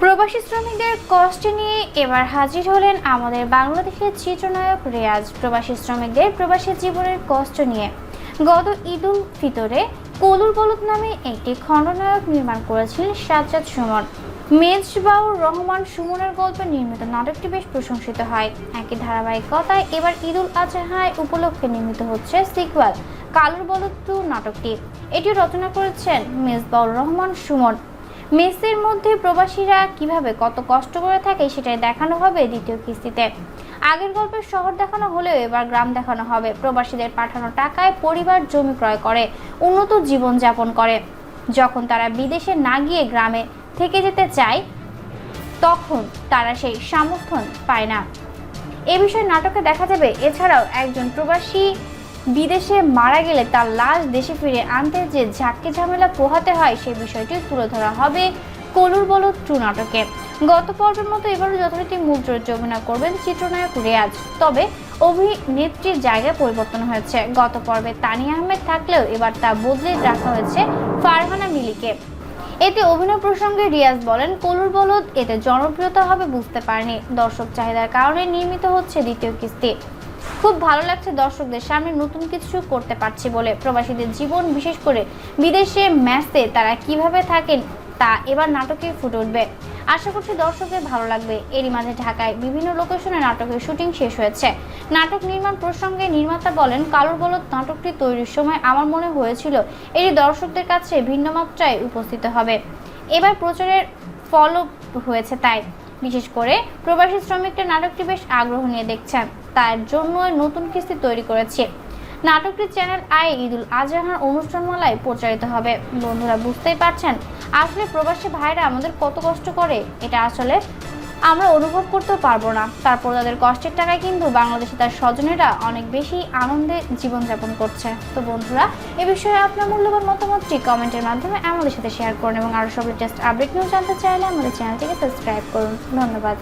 প্রবাসী শ্রমিকদের কষ্ট নিয়ে এবার হাজির হলেন আমাদের বাংলাদেশের চিত্রনায়ক রেয়াজ। প্রবাসী শ্রমিকদের প্রবাসী জীবনের কষ্ট নিয়ে গত ঈদুল ফিতরে কলুর বলদ নামে একটি খণ্ডনায়ক নির্মাণ করেছিলেন সাজ্জাদ সুমন। মেজবাউর রহমান সুমনের গল্পে নির্মিত নাটকটি বেশ প্রশংসিত হয়। একই ধারাবাহিকতায় এবার ঈদুল আজহায় উপলক্ষে নির্মিত হচ্ছে সিকুয়াল কালুর বলদ টু নাটকটি। এটি রচনা করেছেন মেজবাউর রহমান সুমন। মেসের মধ্যে প্রবাসীরা কীভাবে কত কষ্ট করে থাকে সেটাই দেখানো হবে দ্বিতীয় কিস্তিতে। আগের গল্পের শহর দেখানো হলেও এবার গ্রাম দেখানো হবে। প্রবাসীদের পাঠানো টাকায় পরিবার জমি ক্রয় করে, উন্নত জীবনযাপন করে। যখন তারা বিদেশে না গিয়ে গ্রামে থেকে যেতে চায়, তখন তারা সেই সমর্থন পায় না। এ বিষয়ে নাটকে দেখা যাবে। এছাড়াও একজন প্রবাসী বিদেশে মারা গেলে তার লাশ দেশে ফিরে আনতে যে ঝাক্কি ঝামেলা পোহাতে হয় সেই বিষয়টি তুলে ধরা হবে কলুর বলদ টু নাটকে। গত পর্বের মতো এবারও যথারীতি মূল চরিত্রে অভিনয় করবেন চিত্রনায়ক রেয়াজ। তবে অভিনেত্রীর জায়গায় পরিবর্তন হয়েছে। গত পর্বে তানিয়া আহমেদ থাকলেও এবার তা বদলে রাখা হয়েছে ফারহানা মিলিকে। এতে অভিনয় প্রসঙ্গে রিয়াজ বলেন, কলুর বলদ এতে জনপ্রিয়তা হবে বুঝতে পারেনি। দর্শক চাহিদার কারণে নির্মিত হচ্ছে দ্বিতীয় কিস্তি। খুব ভালো লাগছে দর্শকদের সামনে নতুন কিছু করতে পারছি বলে প্রবাসীদের জীবন, বিশেষ করে বিদেশে ম্যাচে তারা কীভাবে থাকেন তা এবার নাটকে ফুটে উঠবে। আশা করছি দর্শকের ভালো লাগবে। এরই মাঝে ঢাকায় বিভিন্ন লোকেশনে নাটকের শুটিং শেষ হয়েছে। নাটক নির্মাণ প্রসঙ্গে নির্মাতা বলেন, কালোর বলদ নাটকটি তৈরির সময় আমার মনে হয়েছিল এটি দর্শকদের কাছে ভিন্ন মাত্রায় উপস্থিত হবে। এবার প্রচারের ফলও হয়েছে তাই। বিশেষ করে প্রবাসী শ্রমিকরা নাটকটি বেশ আগ্রহ নিয়ে দেখছেন। তার জন্য নতুন কিস্তি তৈরি করেছে। নাটকটি চ্যানেল আই ঈদুল আজহার অনুষ্ঠানমালায় প্রচারিত হবে। বন্ধুরা, বুঝতেই পারছেন? আসলে প্রবাসী ভাইরা আমাদের কত কষ্ট করে? এটা আসলে আমরা অনুভব করতেও পারব না। তারপর তাদের কষ্টের টাকায় কিন্তু বাংলাদেশে তার স্বজনেরা অনেক বেশি আনন্দে জীবনযাপন করছে। তো বন্ধুরা, এ বিষয়ে আপনার মূল্যবান মতামতটি কমেন্টের মাধ্যমে আমাদের সাথে শেয়ার করুন এবং আরও সব লেটেস্ট আপডেট নিউজ জানতে চাইলে আমাদের চ্যানেলটিকে সাবস্ক্রাইব করুন। ধন্যবাদ।